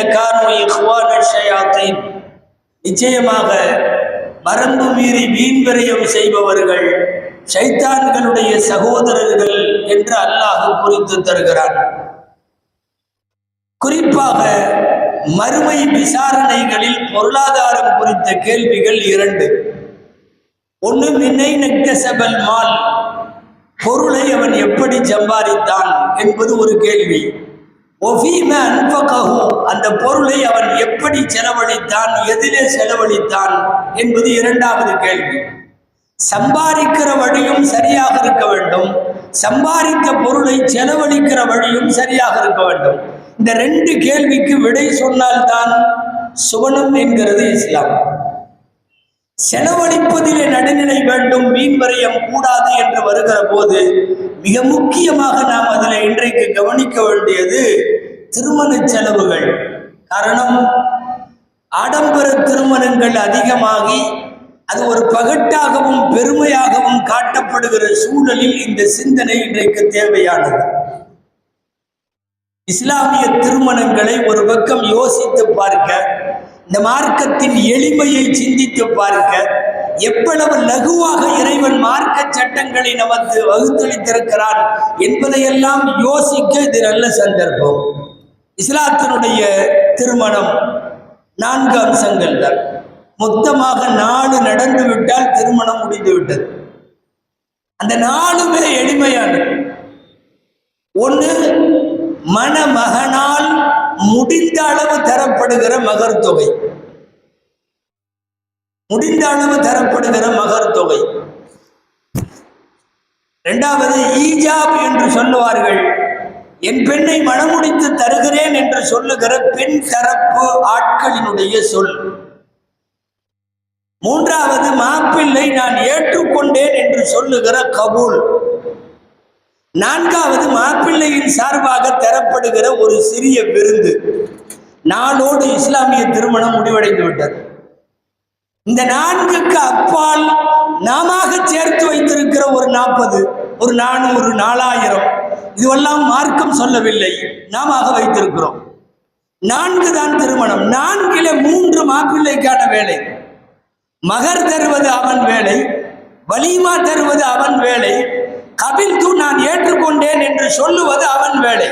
இன்னல்லதீன இஹ்வான ஷயாத்தீன். நிச்சயமாக வரம்பு மீறி வீண்பிரயம் செய்பவர்கள் சைத்தான்களுடைய சகோதரர்கள் என்று அல்லாஹ் குறித்து தருகிறான். குறிப்பாக மறுமை விசாரணைகளில் பொருளாதாரம் குறித்த கேள்விகள் இரண்டு. ஒன்று மின்னை நெக்கசபல் மால்? பொருளை அவன் எப்படி சம்பாதித்தான்? என்பது ஒரு கேள்வி. அந்த பொருளை அவன் எப்படி செலவழித்தான் எதிலே செலவழித்தான் என்பது இரண்டாவது கேள்வி. சம்பாதிக்கிற வழியும் சரியாக இருக்க வேண்டும். சம்பாதித்த பொருளை செலவழிக்கிற வழியும் சரியாக இருக்க வேண்டும். இந்த ரெண்டு கேள்விக்கு விடை சொன்னால்தான் சுவனம் என்கிறது இஸ்லாம். செலவழிப்பதிலே நடுநிலை வேண்டும். வீண்வரியம் கூடாது என்று வருகிற போது மிக முக்கியமாக நாம் அதில் இன்றைக்கு கவனிக்க வேண்டியது திருமண செலவுகள். காரணம் ஆடம்பர திருமணங்கள் அதிகமாகி அது ஒரு பகட்டாகவும் பெருமையாகவும் காட்டப்படுகிற சூழலில் இந்த சிந்தனை இன்றைக்கு தேவையானது. இஸ்லாமிய திருமணங்களை ஒரு பக்கம் யோசித்து பார்க்க இந்த மார்க்கத்தின் எளிமையை சிந்தித்து பார்க்க எவ்வளவு லகுவாக சட்டங்களை நமக்கு வகுத்தளித்திருக்கிறான் என்பதையெல்லாம் யோசிக்க இது நல்ல சந்தர்ப்பம். இஸ்லாத்தினுடைய திருமணம் நான்கு அம்சங்கள் தான். மொத்தமாக நாடு நடந்து விட்டால் திருமணம் முடிந்து விட்டது. அந்த நாளுமே எளிமையானது. ஒன்று மணமகனால் முடிந்த அளவு தரப்படுகிற மகர் தொகை. முடிந்த அளவு தரப்படுகிற மகர் தொகை. இரண்டாவது ஈஜாப் என்று சொல்லுவார்கள். என் பெண்ணை மணமுடித்து தருகிறேன் என்று சொல்லுகிற பெண் தரப்பு ஆட்களினுடைய சொல். மூன்றாவது மாப்பிள்ளை நான் ஏற்றுக்கொண்டேன் என்று சொல்லுகிற கபூல். நான்காவது மாப்பிள்ளையின் சார்பாக தரப்படுகிற ஒரு சிறிய விருந்து. நாளோடு இஸ்லாமிய திருமணம் முடிவடைந்து விட்டது இந்த நான்குக்கு அப்பால் நாம சேர்த்து வைத்திருக்கிற ஒரு நாற்பது ஒரு நானூறு நாலாயிரம் இதுவெல்லாம் மார்க்கம் சொல்லவில்லை. நாம வைத்திருக்கிறோம். நான்கு தான் திருமணம். நான்கில மூன்று மாப்பிள்ளைக்கான வேலை. மகர் தருவது அவன் வேலை. வலிமா தருவது அவன் வேலை. கபில்து நான் ஏற்றுக்கொண்டேன் என்று சொல்லுவது அவன் வேலை.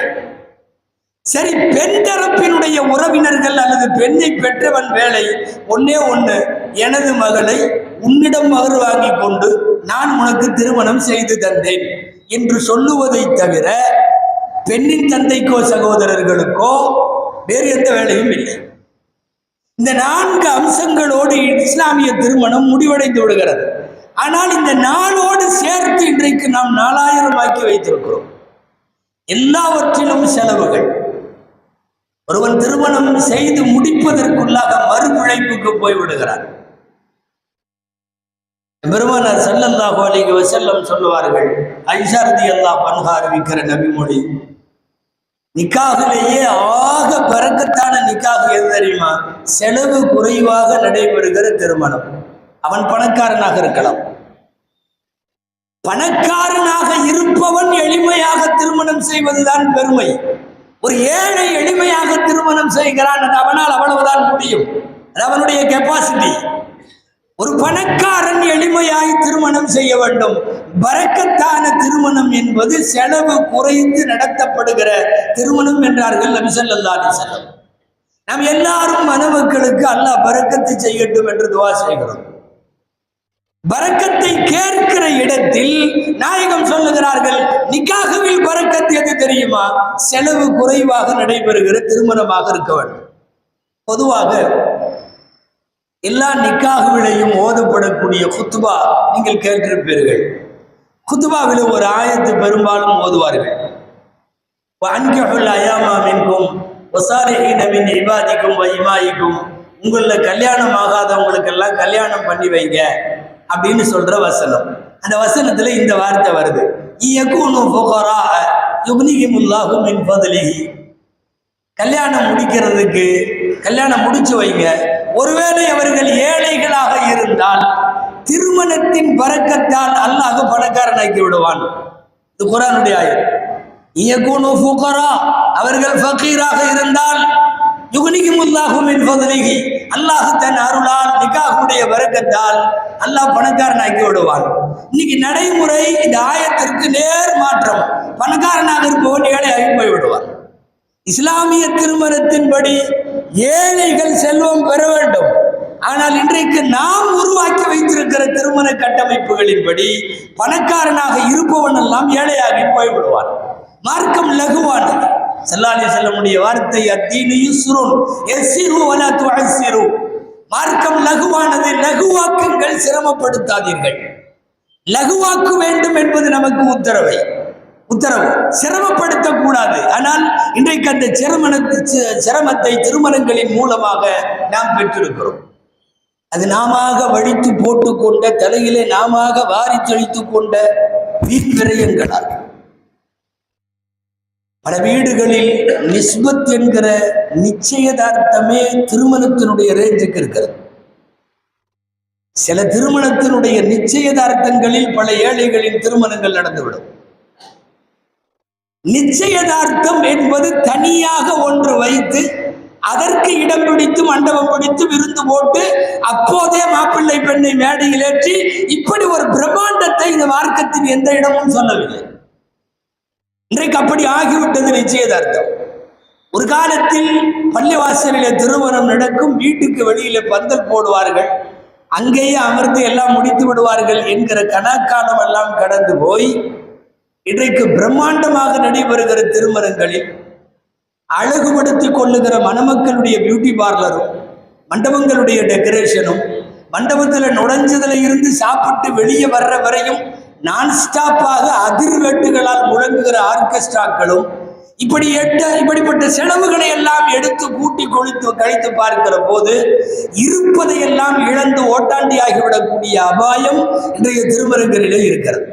சரி பெண் தரப்பினுடைய உறவினர்கள் அல்லது பெண்ணை பெற்றவன் வேலை. ஒன்னே ஒன்று எனது மகளை உன்னிடம் மகர் வாங்கி கொண்டு நான் உனக்கு திருமணம் செய்து தந்தேன் என்று சொல்லுவதை தவிர பெண்ணின் தந்தைக்கோ சகோதரர்களுக்கோ வேறு எந்த வேலையும் இல்லை. இந்த நான்கு அம்சங்களோடு இஸ்லாமிய திருமணம் முடிவடைந்து விடுகிறது. ஆனால் இந்த நாளோடு சேர்த்து இன்றைக்கு நாம் நாலாயிரம் ஆக்கி வைத்திருக்கிறோம். எல்லாவற்றிலும் செலவுகள். ஒருவன் திருமணம் செய்து முடிப்பதற்குள்ளாக மறுபிழைப்புக்கு போய்விடுகிறான் பெருமானார் செல்லல்லாஹு அலைஹி செல்லம் சொல்லுவார்கள் ஐஷாரதி அல்லாஹ் பன்ஹா அறிவிக்கிற நபிமொழி நிக்காகிலேயே ஆக பிறக்கத்தான நிக்காக எது தெரியுமா? செலவு குறைவாக நடைபெறுகிற திருமணம். அவன் பணக்காரனாக இருக்கலாம். பணக்காரனாக இருப்பவன் எளிமையாக திருமணம் செய்வதுதான் பெருமை. ஒரு ஏழை எளிமையாக திருமணம் செய்கிறான் அது அவனால் அவ்வளவுதான் முடியும். அது அவனுடைய கெப்பாசிட்டி ஒரு பணக்காரன் எளிமையாய் திருமணம் செய்ய வேண்டும். பறக்கத்தான திருமணம் என்பது செலவு குறைந்து நடத்தப்படுகிற திருமணம் என்றார்கள் நபிசல்லா அலிசல்லம் நாம் எல்லாரும் மணமக்களுக்கு அல்லாஹ் பறக்கத்தை செய்யட்டும் என்று துவா செய்கிறோம். பறக்கத்தை கேட்கிற இடத்தில் நாயகம் சொல்லுகிறார்கள் நிக்காகவில் பறக்கத்து எது தெரியுமா? செலவு குறைவாக நடைபெறுகிற திருமணமாக இருக்க வேண்டும். பொதுவாக எல்லா நிக்காகுகளையும் ஓதப்படக்கூடிய குத்துபா நீங்கள் கேட்டிருப்பீர்கள். குத்துபாவில் ஒரு ஆயத்து பெரும்பாலும் ஓதுவார்கள். அன்கஹுல் அயாமா மின்கும் இபாதிக்கும் வைமாயிக்கும் உங்களில் கல்யாணம் ஆகாதவங்களுக்கெல்லாம் கல்யாணம் பண்ணி வைங்க அப்படின்னு சொல்ற வசனம். அந்த வசனத்தில் இந்த வார்த்தை வருது. மின் கல்யாணம் முடிக்கிறதுக்கு கல்யாணம் முடிச்சு வைங்க. ஒருவேளை அவர்கள் ஏழைகளாக இருந்தால் திருமணத்தின் பறக்கத்தால் அல்லாஹ் பணக்காரனாக்கி விடுவான். இது குரானுடைய ஆயம் ஃபுகரா அவர்கள் ஃபக்கீராக இருந்தால் யுகுனி யுக்திஹில்லாஹு மின் அல்லாஹ் தன் அருளால் நிகாஹுடைய வரக்கத்தால் அல்லாஹ் பணக்காரனாக்கி விடுவான். இன்னைக்கு நடைமுறை இந்த ஆயத்திற்கு நேர் மாற்றம். பணக்காரனாக இருப்பவன் ஏழையாகி போய் விடுவான் இஸ்லாமிய திருமணத்தின்படி ஏழைகள் செல்வம் பெற வேண்டும். ஆனால் இன்றைக்கு நாம் உருவாக்கி வைத்திருக்கிற திருமண கட்டமைப்புகளின்படி பணக்காரனாக இருப்பவன் எல்லாம் ஏழையாகி போய்விடுவான். மார்க்கம் லகுவானது. செல்லாலே செல்லமுடைய வார்த்தை அத்தீனு யுஸ்ருன் எஸ்ஸிரு வலா துஅஸ்ஸிரு. மார்க்கம் லகுவானது. லகுவாக்குங்கள் சிரமப்படுத்தாதீர்கள். லகுவாக்க வேண்டும் என்பது நமக்கு உத்தரவை. உத்தரவு. சிரமப்படுத்தக்கூடாது. ஆனால் இன்றைக்கு அந்த சிரமணத்து சிரமத்தை திருமணங்களின் மூலமாக நாம் பெற்றிருக்கிறோம். அது நாமாக வழித்து போட்டுக்கொண்ட தலையிலே நாமாக வாரி தெளித்து கொண்ட வீண்விரயங்களால். பல வீடுகளில் நிஸ்பத் என்கிற நிச்சயதார்த்தமே திருமணத்தினுடைய ரேஞ்சுக்கு இருக்கிறது. சில திருமணத்தினுடைய நிச்சயதார்த்தங்களில் பல ஏழைகளின் திருமணங்கள் நடந்துவிடும். நிச்சயதார்த்தம் என்பது தனியாக ஒன்று வைத்து அதற்கு இடம் பிடித்து மண்டபம் பிடித்து விருந்து போட்டு அப்போதே மாப்பிள்ளை பெண்ணை மேடையில் ஏற்றி இப்படி ஒரு பிரம்மாண்டத்தை இந்த மார்க்கத்தின் எந்த இடமும் சொல்லவில்லை. இன்றைக்கு அப்படி ஆகிவிட்டது நிச்சயதார்த்தம். ஒரு காலத்தில் பள்ளிவாசலில் திருமணம் நடக்கும் வீட்டுக்கு வெளியிலே பந்தல் போடுவார்கள் அங்கேயே அமர்ந்து எல்லாம் முடித்து விடுவார்கள் என்கிற கணக்காலம் எல்லாம் கடந்து போய் இன்றைக்கு பிரம்மாண்டமாக நடைபெறுகிற திருமணங்களில் அழகுபடுத்திக் கொள்ளுகிற மணமக்களுடைய பியூட்டி பார்லரும் மண்டபங்களுடைய டெக்கரேஷனும் மண்டபத்தில் நுழைஞ்சதுல இருந்து சாப்பிட்டு வெளியே வர்ற வரையும் நான் ஸ்டாப்பாக அதிர்வெட்டுகளால் முழங்குகிற ஆர்கெஸ்ட்ராக்களும் இப்படி எட்ட இப்படிப்பட்ட செலவுகளை எல்லாம் எடுத்து கூட்டி கொழுத்து கழித்து பார்க்கிற போது இருப்பதையெல்லாம் இழந்து ஓட்டாண்டி ஆகிவிடக்கூடிய அபாயம் இன்றைய திருமணங்களிலே இருக்கிறது.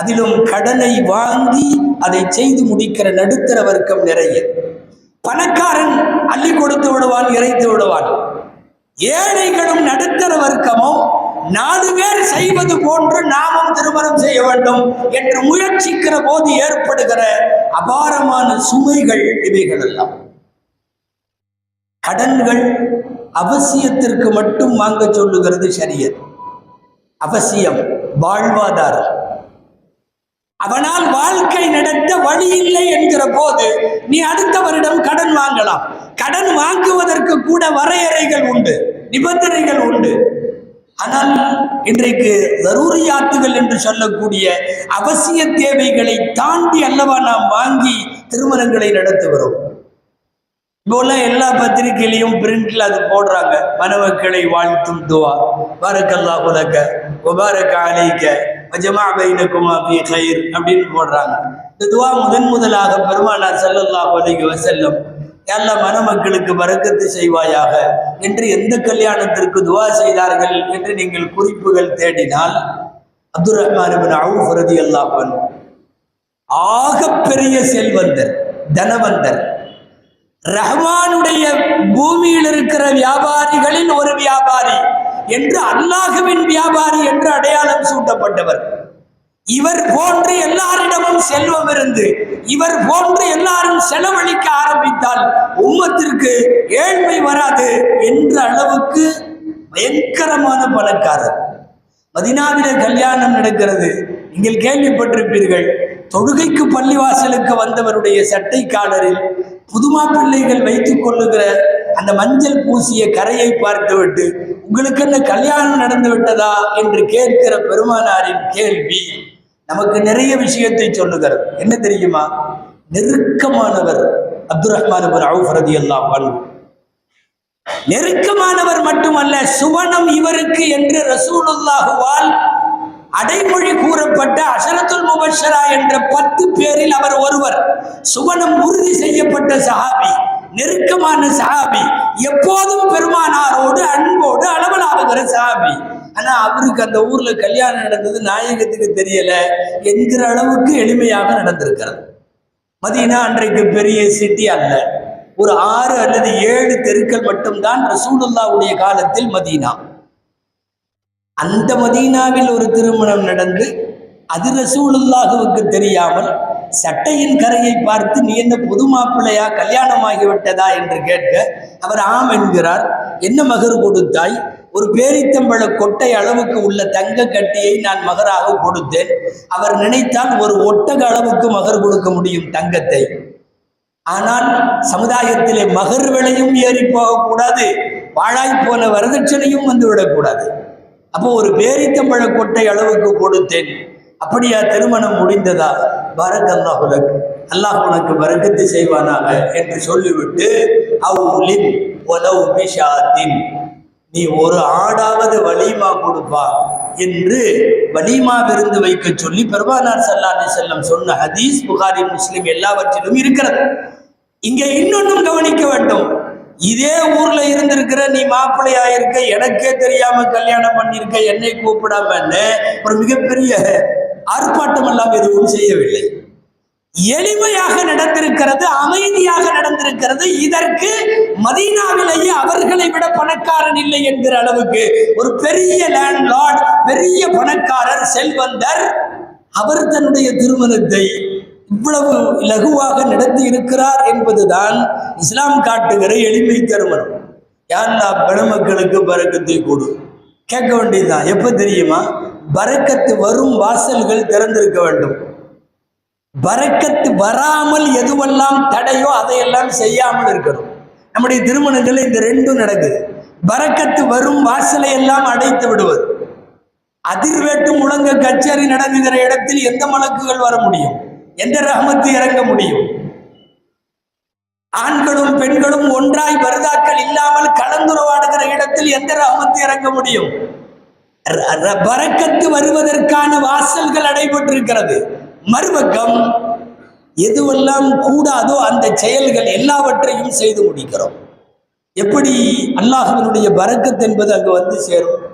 அதிலும் கடனை வாங்கி அதை செய்து முடிக்கிற நடுத்தர வர்க்கம் நிறைய. பணக்காரன் அள்ளி கொடுத்து விடுவான் இறைத்து விடுவான். ஏழைகளும் நடுத்தர வர்க்கமும் நாலு பேர் செய்வது போன்று நாமும் திருமணம் செய்ய வேண்டும் என்று முயற்சிக்கிற போது ஏற்படுகிற அபாரமான சுமைகள் இவைகள் எல்லாம் கடன்கள் அவசியத்திற்கு மட்டும் வாங்க சொல்லுகிறது சரியது அவசியம் வாழ்வாதாரம். அவனால் வாழ்க்கை நடத்த வழி இல்லை என்கிற போது நீ அடுத்தவரிடம் கடன் வாங்கலாம். கடன் வாங்குவதற்கு கூட வரையறைகள் உண்டு நிபந்தனைகள் உண்டு. ஆனால் இன்றைக்கு தரூரியாத்துகள் என்று சொல்லக்கூடிய அவசிய தேவைகளை தாண்டி அல்லவா நாம் வாங்கி திருமணங்களை நடத்துகிறோம் இப்போல்லாம் எல்லா பத்திரிகையிலையும் பிரிண்ட்ல அது போடுறாங்க. மணமக்களை வாழ்த்தும் துவா. பாரக்கல்லா உலக உபாரக்க அலைக்க வஜமா பைனக்குமா அப்படின்னு போடுறாங்க. இந்த துவா முதன் முதலாக பெருமானார் செல்லல்லா அலைஹி செல்லும் எல்லா மணமக்களுக்கு வரக்கத்து செய்வாயாக? என்று எந்த கல்யாணத்திற்கு துவா செய்தார்கள்? என்று நீங்கள் குறிப்புகள் தேடினால் அப்துல் ரஹ்மான் இப்னு அவுஃப் ஆக பெரிய ஆகப்பெரிய செல்வந்தர் தனவந்தர். ரஹ்மானுடைய பூமியில் இருக்கிற வியாபாரிகளில் ஒரு வியாபாரி என்று அல்லாஹுவின் வியாபாரி என்று அடையாளம் சூட்டப்பட்டவர். இவர் போன்று எல்லாரிடமும் செல்வம் இருந்து இவர் போன்று எல்லாரும் செலவழிக்க ஆரம்பித்தால் உம்மத்திற்கு ஏழ்மை வராது என்ற அளவுக்கு பயங்கரமான பணக்காரர். மதினாவில கல்யாணம் நடக்கிறது. நீங்கள் கேள்விப்பட்டிருப்பீர்கள் தொழுகைக்கு பள்ளிவாசலுக்கு வந்தவருடைய சட்டை காலரில் புதுமா பிள்ளைகள் வைத்துக் கொள்ளுகிற அந்த மஞ்சள் பூசிய கரையை பார்த்துவிட்டு உங்களுக்கு என்ன கல்யாணம் நடந்து விட்டதா? என்று கேட்கிற பெருமானாரின் கேள்வி நமக்கு நிறைய விஷயத்தை சொல்லுகிறது. என்ன தெரியுமா? நெருக்கமானவர் அப்துல் ரஹ்மான் அவுஃபரதி எல்லாம் அன்ஹு. நெருக்கமானவர் மட்டுமல்ல சுவனம் இவருக்கு என்று ரசூலுல்லாஹுவால் அடைமொழி கூறப்பட்ட அசலத்துல் முபஷரா என்ற பத்து பேரில் அவர் ஒருவர். சுவனம் உறுதி செய்யப்பட்ட சஹாபி. நெருக்கமான சாபி எப்போதும் பெருமானாரோடு அன்போடு அளவலாகுகிற சாபி ஆனா அவருக்கு அந்த ஊர்ல கல்யாணம் நடந்தது நாயகத்துக்கு தெரியல. என்கிற அளவுக்கு எளிமையாக நடந்திருக்கிறது. மதீனா அன்றைக்கு பெரிய சிட்டி அல்ல. ஒரு ஆறு அல்லது ஏழு தெருக்கள் மட்டும்தான் ரசூலுல்லாவுடைய காலத்தில் மதீனா. அந்த மதீனாவில் ஒரு திருமணம் நடந்து அது ரசூலுல்லாஹுவுக்கு தெரியாமல் சட்டையின் கரையை பார்த்து நீ என்ன புது மாப்பிள்ளையா கல்யாணம் ஆகிவிட்டதா என்று கேட்க அவர் ஆம் என்கிறார். என்ன மகர் கொடுத்தாய் ஒரு பேரித்தம்பழ கொட்டை அளவுக்கு உள்ள தங்க கட்டியை நான் மகராக கொடுத்தேன். அவர் நினைத்தால் ஒரு ஒட்டக அளவுக்கு மகர் கொடுக்க முடியும் தங்கத்தை. ஆனால் சமுதாயத்திலே மகர் விலையும் ஏறி போகக்கூடாது. வாழாய் போன வரதட்சணையும் வந்துவிடக்கூடாது அப்போ ஒரு பேரித்தம்பழ கொட்டை அளவுக்கு கொடுத்தேன். அப்படியா திருமணம் முடிந்ததா? பரக் அல்லாஹ் உனக்கு அல்லாஹ் உனக்கு பரக்கத்து செய்வானாக என்று சொல்லிவிட்டு அவுலின் ஒலவு பிஷாத்தின். நீ ஒரு ஆடாவது வலிமா கொடுப்பா என்று வலிமா விருந்து வைக்க சொல்லி பெருமானார் சல்லாஹி செல்லம் சொன்ன ஹதீஸ் புகாரி முஸ்லிம் எல்லாவற்றிலும் இருக்கிறது. இங்கே இன்னொன்றும் கவனிக்க வேண்டும். இதே ஊர்ல இருந்திருக்கிற நீ மாப்பிள்ளையா இருக்க எனக்கே தெரியாம கல்யாணம் பண்ணிருக்க என்னை கூப்பிடாமன்னு ஒரு மிகப்பெரிய ஆர்ப்பாட்டம் எல்லாம் எதுவும் செய்யவில்லை. எளிமையாக நடந்திருக்கிறது அமைதியாக நடந்திருக்கிறது. இதற்கு மதீனாவிலேயே அவர்களை விட பணக்காரன் இல்லை என்கிற அளவுக்கு ஒரு பெரிய லேண்ட்லார்ட் பெரிய பணக்காரர் செல்வந்தர் அவர் தன்னுடைய திருமணத்தை இவ்வளவு லகுவாக நடத்தி இருக்கிறார் என்பதுதான் இஸ்லாம் காட்டுகிற எளிமை திருமணம். யார் பெருமக்களுக்கு பறக்கத்தை கொடு. கேட்க வேண்டியதுதான். எப்ப தெரியுமா? பறக்கத்து வரும் வாசல்கள் திறந்திருக்க வேண்டும். பறக்கத்து வராமல் எதுவெல்லாம் தடையோ அதையெல்லாம் செய்யாமல் இருக்கணும். நம்முடைய திருமணங்கள் இந்த ரெண்டும் நடக்குது. பறக்கத்து வரும் வாசலை எல்லாம் அடைத்து விடுவது. அதிர்வேட்டு முழங்க கச்சேரி நடங்குகிற இடத்தில் எந்த மலக்குகள் வர முடியும்? எந்த ரகமத்து இறங்க முடியும்? ஆண்களும் பெண்களும் ஒன்றாய் வருதாக்கள் இல்லாமல் கலந்துரவாடுகிற இடத்தில் எந்த ரகமத்து இறங்க முடியும்? ர- ர- வருவதற்கான வாசல்கள் அடைபட்டிருக்கிறது. மறுபக்கம் எதுவெல்லாம் கூடாதோ அந்த செயல்கள் எல்லாவற்றையும் செய்து முடிக்கிறோம். எப்படி அல்லாஹ்வினுடைய பரக்கத் என்பது அங்கு வந்து சேரும்?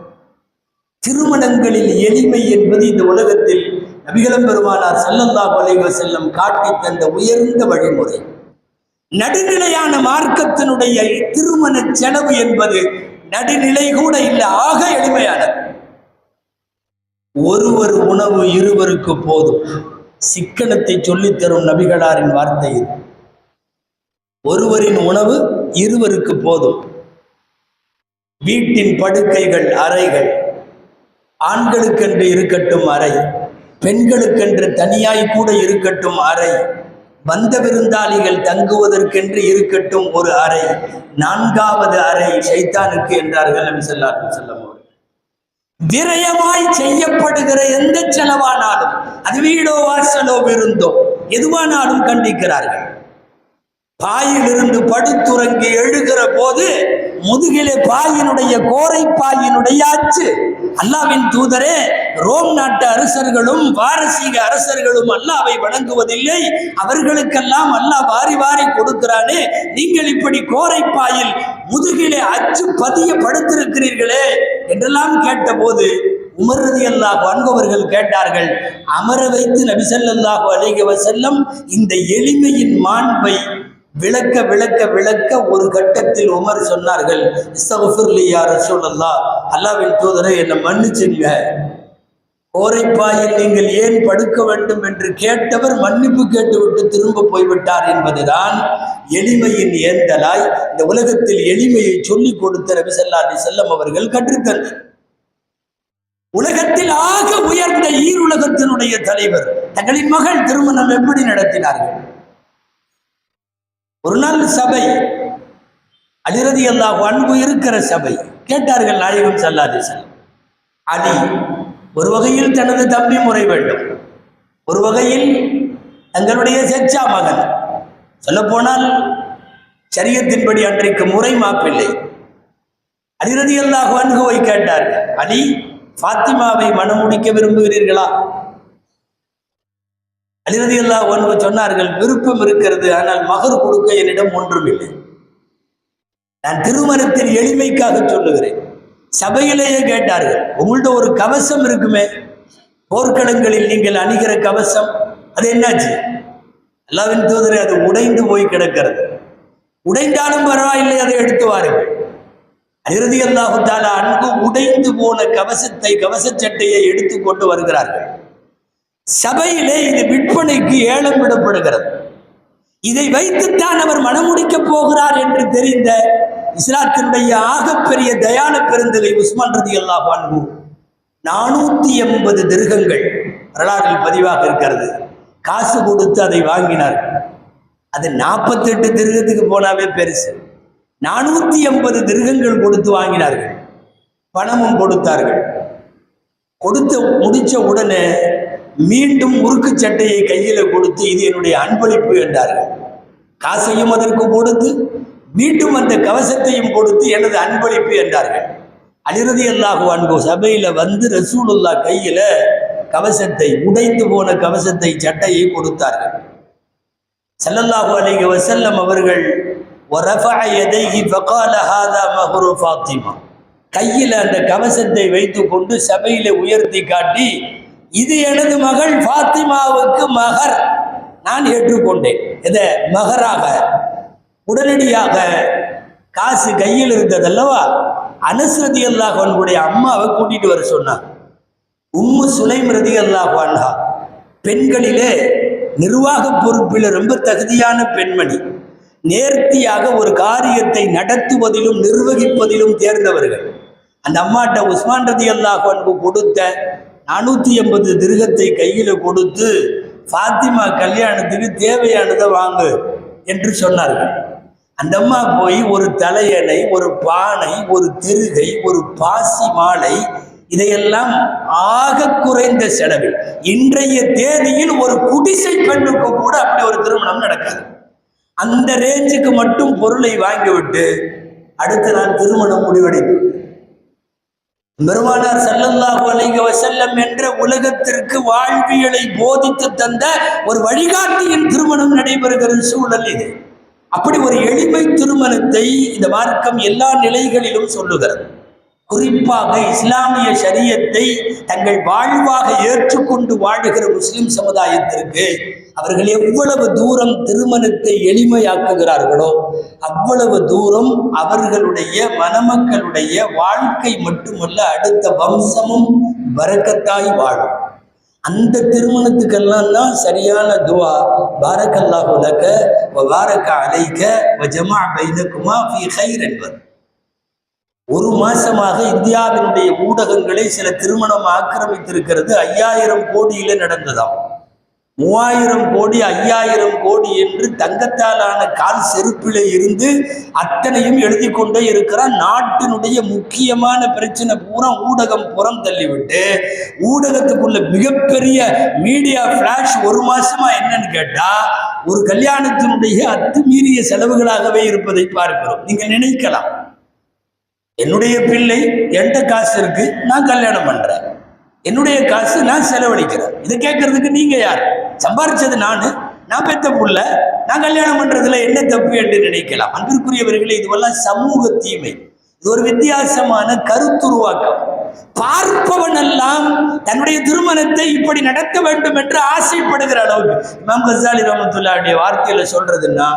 திருமணங்களில் எளிமை என்பது இந்த உலகத்தில் நபிகளம் பெருமானார் ஸல்லல்லாஹு கொலைவ செல்லம் காட்டி தந்த உயர்ந்த வழிமுறை. நடுநிலையான மார்க்கத்தினுடைய திருமண செலவு என்பது நடுநிலை கூட இல்லை ஆக எளிமையானது. ஒருவர் உணவு இருவருக்கு போதும். சிக்கனத்தை சொல்லித் தரும் நபிகளாரின் வார்த்தை இது. ஒருவரின் உணவு இருவருக்கு போதும். வீட்டின் படுக்கைகள் அறைகள் ஆண்களுக்கென்று இருக்கட்டும் அறை பெண்களுக்கென்று தனியாய் கூட இருக்கட்டும் அறை. வந்த விருந்தாளிகள் தங்குவதற்கென்று இருக்கட்டும் ஒரு அறை நான்காவது அறை சைத்தானுக்கு என்றார்கள் நபி ஸல்லல்லாஹு செல்லம் விரயமாய் செய்யப்படுகிற எந்த செலவானாலும் அது வீடோ வாசலோ விருந்தோ எதுவானாலும் கண்டிக்கிறார்கள். பாயிலிருந்து படுத்துறங்கி எழுகிற போது முதுகிலே பாயினுடைய கோரை பாயினுடைய அச்சு அல்லாவின் தூதரே ரோம் நாட்டு அரசர்களும் பாரசீக அரசர்களும் அல்லாவை வணங்குவதில்லை. அவர்களுக்கெல்லாம் அல்லாஹ் வாரி வாரி கொடுக்கிறானே. நீங்கள் இப்படி கோரைப்பாயில் முதுகிலே அச்சு பதிய படுத்திருக்கிறீர்களே என்றெல்லாம் கேட்டபோது உமர் ரலியல்லாஹு அன்ஹு கேட்டார்கள் அமர வைத்து நபிசல்லாஹு அலைஹி வஸல்லம் இந்த எளிமையின் மாண்பை விளக்க விளக்க விளக்க ஒரு கட்டத்தில் உமர் சொன்னார்கள் இஸ்தகுஃபிர்லி ரசூல் அல்லா அல்லாவின் தூதரை என்னை மன்னிச்சுங்க கோரைப்பாயில் நீங்கள் ஏன் படுக்க வேண்டும் என்று கேட்டவர் மன்னிப்பு கேட்டுவிட்டு திரும்ப போய்விட்டார் என்பதுதான் எளிமையின் ஏந்தலாய். இந்த உலகத்தில் எளிமையை சொல்லிக் கொடுத்த நபி ஸல்லல்லாஹு செல்லம் அவர்கள் கற்றுத்தந்தார் உலகத்தில் ஆக உயர்ந்த ஈருலகத்தினுடைய தலைவர் தங்களின் மகள் திருமணம் எப்படி நடத்தினார்கள்? ஒரு நாள் சபை அலிரதி அல்லாஹ் அன்பு இருக்கிற சபை கேட்டார்கள் நாயகம் சல்லாதி செல்லம் அலி ஒரு வகையில் தனது தம்பி முறை வேண்டும். ஒரு வகையில் தங்களுடைய செச்சா மகன். சொல்லப்போனால் சரியத்தின்படி அன்றைக்கு முறை மாப்பிள்ளை. அலிரதி அல்லாஹ் அன்குவை கேட்டார்கள் அலி ஃபாத்திமாவை மணமுடிக்க விரும்புகிறீர்களா? அலிரதி அல்லாஹ் ஒன்று சொன்னார்கள் விருப்பம் இருக்கிறது ஆனால் மகர் கொடுக்க என்னிடம் ஒன்றும் இல்லை நான் திருமணத்தின் எளிமைக்காக சொல்லுகிறேன். சபையிலேயே கேட்டார்கள் உங்கள்ட்ட ஒரு கவசம் இருக்குமே? போர்க்களங்களில் நீங்கள் அணிகிற கவசம் அது என்னாச்சு? அல்லாவின் தூதரை அது உடைந்து போய் கிடக்கிறது. உடைந்தாலும் பரவாயில்லை அதை எடுத்து வாருங்கள். அலிரதி அல்லாஹுத்தால அன்பு உடைந்து போன கவசத்தை கவச சட்டையை எடுத்து கொண்டு வருகிறார்கள். சபையிலே இது விற்பனைக்கு ஏலம் விடப்படுகிறது. இதை வைத்துத்தான் அவர் மனமுடிக்கப் போகிறார் என்று தெரிந்த இஸ்லாத்தினுடைய ஆகப்பெரிய தயான பெருந்தகை உஸ்மான் ரதி அல்லா பான்பு நானூத்தி எண்பது திருகங்கள் வரலாற்றில் பதிவாக இருக்கிறது. காசு கொடுத்து அதை வாங்கினார். அது நாற்பத்தெட்டு திருகத்துக்கு போனாவே பெருசு. நானூத்தி எண்பது திருகங்கள் கொடுத்து வாங்கினார்கள். பணமும் கொடுத்தார்கள். கொடுத்து முடிச்ச உடனே மீண்டும் முறுக்கு சட்டையை கையில் கொடுத்து இது என்னுடைய அன்பளிப்பு என்றார்கள். காசையும் அதற்கு கொடுத்து மீண்டும் அந்த கவசத்தையும் கொடுத்து எனது அன்பளிப்பு என்றார்கள். அலிரதி அல்லாஹு அன்பு சபையில் வந்து ரசூலுல்லா கையில் கவசத்தை உடைந்து போன கவசத்தை சட்டையை கொடுத்தார்கள். செல்லல்லாஹு அலிக வசல்லம் அவர்கள் கையில் அந்த கவசத்தை வைத்துக்கொண்டு சபையில உயர்த்தி காட்டி இது எனது மகள் ஃபாத்திமாவுக்கு மகர். நான் ஏற்றுக்கொண்டேன். இதை மகராக. உடனடியாக காசு கையில் இருந்ததல்லவா? அனுசரதி அல்லாஹ் அவனுடைய அம்மாவை கூட்டிட்டு வர சொன்னான் உம்மு சுலைம் ரதி அல்லாஹ் பெண்களிலே நிர்வாக பொறுப்பில் ரொம்ப தகுதியான பெண்மணி நேர்த்தியாக ஒரு காரியத்தை நடத்துவதிலும் நிர்வகிப்பதிலும் தேர்ந்தவர்கள். அந்த அம்மாட்ட உஸ்மான் ரதி அல்லாஹ் அன்பு கொடுத்த நானூற்றி எண்பது திருகத்தை கையில் கொடுத்து ஃபாத்திமா கல்யாணத்துக்கு தேவையானதை வாங்கு என்று சொன்னார்கள். அந்த அம்மா போய் ஒரு தலையணை ஒரு பானை ஒரு திருகை ஒரு பாசி மாலை இதையெல்லாம் ஆக குறைந்த செலவில். இன்றைய தேதியில் ஒரு குடிசை பெண்ணுக்கு கூட அப்படி ஒரு திருமணம் நடக்காது. அந்த ரேஞ்சுக்கு மட்டும் பொருளை வாங்கிவிட்டு அடுத்த நாள் திருமணம் முடிவடைந்து பெருமானார் செல்லல்லாஹு அலைஹி வசல்லம் என்ற உலகத்திற்கு வாழ்வியலை போதித்து தந்த ஒரு வழிகாட்டியின் திருமணம் நடைபெறுகிற சூழல் இது. அப்படி ஒரு எளிமை திருமணத்தை இந்த மார்க்கம் எல்லா நிலைகளிலும் சொல்லுகிறது. குறிப்பாக இஸ்லாமிய சரியத்தை தங்கள் வாழ்வாக ஏற்றுக்கொண்டு வாழுகிற முஸ்லிம் சமுதாயத்திற்கு அவர்கள் எவ்வளவு தூரம் திருமணத்தை எளிமையாக்குகிறார்களோ அவ்வளவு தூரம் அவர்களுடைய மணமக்களுடைய வாழ்க்கை மட்டுமல்ல அடுத்த வம்சமும் வரக்கத்தாய் வாழும். அந்த திருமணத்துக்கெல்லாம் தான் சரியான துவா. பாரக்கல்லாஹு லக வ பாரக்க அலைக்க வ ஜமா பைனக்குமா ஃபி ஹைர் என்பது ஒரு மாசமாக இந்தியாவினுடைய ஊடகங்களை சில திருமணம் ஆக்கிரமித்திருக்கிறது ஐயாயிரம் கோடியில நடந்ததாம். மூவாயிரம் கோடி ஐயாயிரம் கோடி என்று தங்கத்தாலான கால் செருப்பில் இருந்து அத்தனையும் எழுதி கொண்டே இருக்கிறான் நாட்டினுடைய முக்கியமான பிரச்சனை பூரா ஊடகம் புறம் தள்ளிவிட்டு ஊடகத்துக்குள்ள மிகப்பெரிய மீடியா ஃப்ளாஷ் ஒரு மாசமா என்னன்னு கேட்டா ஒரு கல்யாணத்தினுடைய அத்துமீறிய செலவுகளாகவே இருப்பதை பார்க்கிறோம். நீங்க நினைக்கலாம். என்னுடைய பிள்ளை என்கிட்ட காசு இருக்கு நான் கல்யாணம் பண்றேன். என்னுடைய காசு நான் செலவழிக்கிறேன். இதை கேட்கறதுக்கு நீங்க யார்? சம்பாரிச்சது நான். நான் பெத்த புள்ள. நான் கல்யாணம் பண்றதுல என்ன தப்பு என்று நினைக்கலாம். அன்பிற்குரியவர்களே இதுவெல்லாம் சமூக தீமை. இது ஒரு வித்தியாசமான கருத்துருவாக்கம் பார்ப்பவன் எல்லாம் தன்னுடைய திருமணத்தை இப்படி நடக்க வேண்டும் என்று ஆசைப்படுகிற அளவுக்கு. இமாம் கசாலி ரஹமத்துல்லாவுடைய வார்த்தையில சொல்றதுன்னா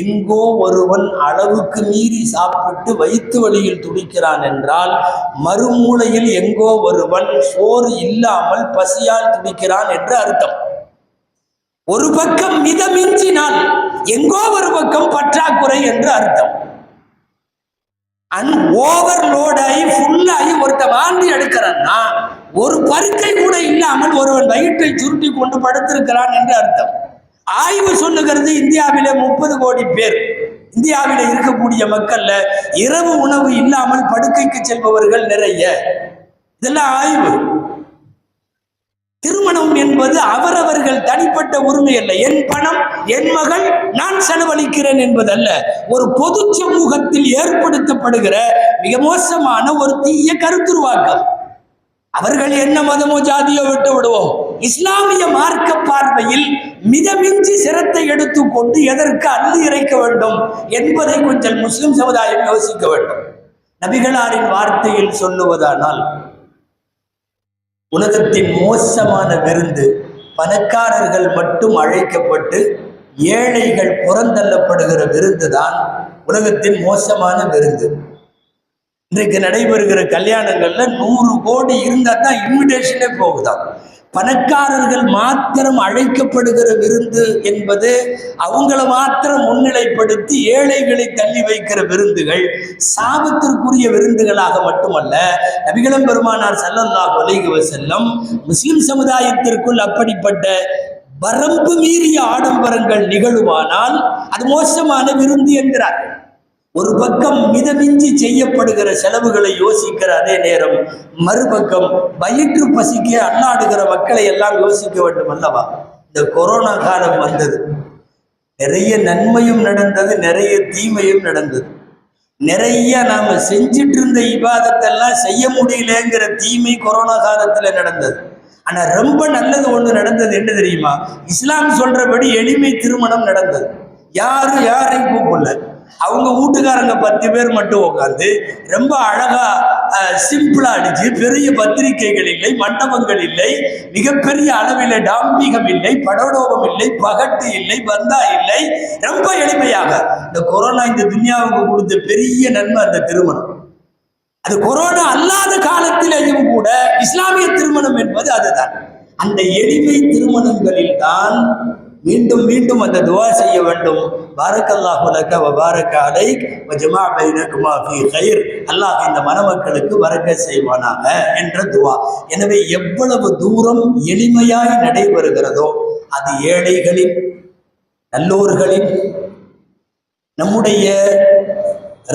எங்கோ ஒருவன் அளவுக்கு மீறி சாப்பிட்டு வயிற்று வழியில் துடிக்கிறான் என்றால் மறுமூலையில் எங்கோ ஒருவன் சோறு இல்லாமல் பசியால் துடிக்கிறான் என்று அர்த்தம். ஒரு பக்கம் மிதமிஞ்சினால் எங்கோ ஒரு பக்கம் பற்றாக்குறை என்று அர்த்தம். அன் ஓவர்லோட் ஆகி ஃபுல்லாகி ஒருத்தன் வாழ்ந்து எடுக்கிறான்னா ஒரு பருக்கை கூட இல்லாமல் ஒருவன் வயிற்றை சுருட்டி கொண்டு படுத்திருக்கிறான் என்று அர்த்தம். ஆய்வு சொல்லுகிறது இந்தியாவிலே முப்பது கோடி பேர். இந்தியாவில இருக்கக்கூடிய மக்கள்ல இரவு உணவு இல்லாமல் படுக்கைக்கு செல்பவர்கள் நிறைய. இதெல்லாம் ஆய்வு. திருமணம் என்பது அவரவர்கள் தனிப்பட்ட உரிமை அல்ல. என் பணம் என் மகள் நான் செலவழிக்கிறேன் என்பதல்ல. ஒரு பொது சமூகத்தில் ஏற்படுத்தப்படுகிற மிக மோசமான ஒரு தீய கருத்துருவாக்கம். அவர்கள் என்ன மதமோ ஜாதியோ விட்டு விடுவோம். இஸ்லாமிய மார்க்க பார்வையில் மிதமிஞ்சி சிரத்தை எடுத்துக்கொண்டு எதற்கு அள்ளி இறைக்க வேண்டும் என்பதை கொஞ்சம் முஸ்லிம் சமுதாயம் யோசிக்க வேண்டும். நபிகளாரின் வார்த்தையில் சொல்லுவதானால் உலகத்தின் மோசமான விருந்து பணக்காரர்கள் மட்டும் அழைக்கப்பட்டு ஏழைகள் புறந்தள்ளப்படுகிற விருந்து தான் உலகத்தின் மோசமான விருந்து. இன்றைக்கு நடைபெறுகிற கல்யாணங்கள்ல நூறு கோடி இருந்தா தான் இன்விடேஷனே போகுதான் பணக்காரர்கள் மாத்திரம் அழைக்கப்படுகிற விருந்து என்பது அவங்கள மாத்திரம் முன்னிலைப்படுத்தி ஏழைகளை தள்ளி வைக்கிற விருந்துகள் சாபத்திற்குரிய விருந்துகளாக மட்டுமல்ல நபிகளம் பெருமானார் ஸல்லல்லாஹு கொலைகுவ வஸல்லம் முஸ்லிம் சமுதாயத்திற்குள் அப்படிப்பட்ட வரம்பு மீறிய ஆடம்பரங்கள் நிகழுமானால் அது மோசமான விருந்து என்கிறார் ஒரு பக்கம் மிதமிஞ்சி செய்யப்படுகிற செலவுகளை யோசிக்கிற அதே நேரம் மறுபக்கம் வயிற்று பசிக்க அண்ணாடுகிற மக்களை எல்லாம் யோசிக்க வேண்டும் அல்லவா? இந்த கொரோனா காலம் வந்தது. நிறைய நன்மையும் நடந்தது நிறைய தீமையும் நடந்தது. நிறைய நாம செஞ்சிட்டு இருந்த இபாதத்தெல்லாம் செய்ய முடியலங்கிற தீமை கொரோனா காலத்துல நடந்தது. ஆனா ரொம்ப நல்லது ஒண்ணு நடந்தது என்ன தெரியுமா? இஸ்லாம் சொல்றபடி எளிமை திருமணம் நடந்தது. யாரும் யாரையும் கூப்பிடல. அவங்க வீட்டுக்காரங்க பத்து பேர் மட்டும் உட்காந்து ரொம்ப அழகா சிம்பிளா அடிச்சு பெரிய பத்திரிகைகள் இல்லை மண்டபங்கள் இல்லை மிகப்பெரிய அளவில் டாம்பிகம் இல்லை படோடோபம் இல்லை பகட்டு இல்லை பந்தா இல்லை. ரொம்ப எளிமையாக. இந்த கொரோனா இந்த துன்யாவுக்கு கொடுத்த பெரிய நன்மை அந்த திருமணம். அது கொரோனா அல்லாத காலத்திலேயும் கூட இஸ்லாமிய திருமணம் என்பது அதுதான். அந்த எளிமை திருமணங்களில் தான் மீண்டும் மீண்டும் அந்த துவா செய்ய வேண்டும். பாரக்கல்லாஹு லக வ பாரக அலைக் ஜமா பைனகுமா ஃபி கைர். அல்லாஹ் இந்த மணமக்களுக்கு வரக்க செய்வானாக என்ற துவா. எனவே எவ்வளவு தூரம் எளிமையாய் நடைபெறுகிறதோ அது ஏழைகளின் நல்லோர்களின் நம்முடைய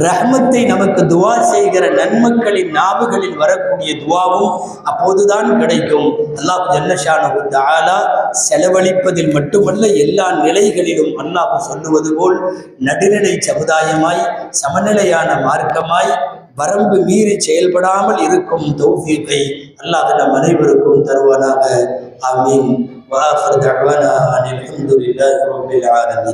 ரஹ்மத்தை நமக்கு துவா செய்கிற நன்மக்களின் நாவுகளில் வரக்கூடிய துவாவும் அப்போதுதான் கிடைக்கும். அல்லாஹ் ஜல்லஷானு தாலா செலவழிப்பதில் மட்டுமல்ல எல்லா நிலைகளிலும் அல்லாஹ் சொல்லுவது போல் நடுநிலை சமுதாயமாய் சமநிலையான மார்க்கமாய் வரம்பு மீறி செயல்படாமல் இருக்கும் தௌஃபீகை அல்லாஹ் நம் அனைவருக்கும் தருவானாக. ஆமீன். வாஹர் தஅவானா அனில் ஹம்துலில்லாஹி ரப்பில் ஆலமீன்.